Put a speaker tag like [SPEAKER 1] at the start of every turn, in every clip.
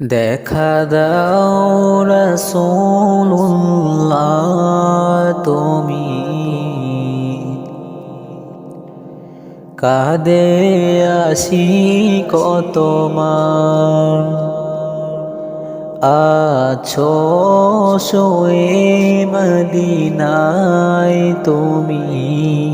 [SPEAKER 1] দেখা দাও রসুল্লাহ তুমি। কাদে আসি কতমার আছো শোয়ে মদিনায় তুমি।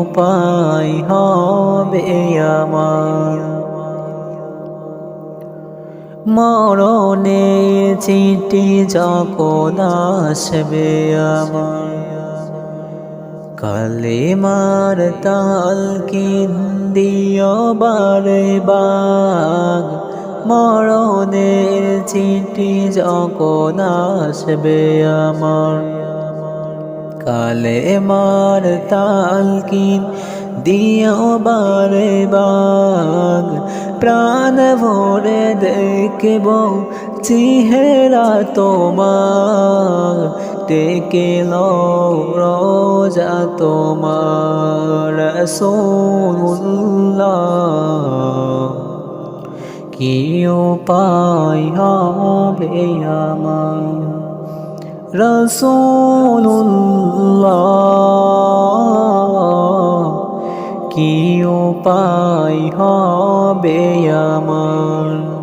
[SPEAKER 1] উপায় হবে আমার। মরণে চিঠি যখন আসবে আমার। কালে মার তাল কিন্দিও বারে বাগ। মরণের চিঠি যখন আসবে আমার। কালে মার তাল কিন দিও বারে বাগ প্রাণ ভরে দেখব চেহারা তোমার। ডেকে রোজা তোমার রসুল্লাহ। কি উপায় হবে আমার রসুল্লাহ কি উপায় হবে আমার?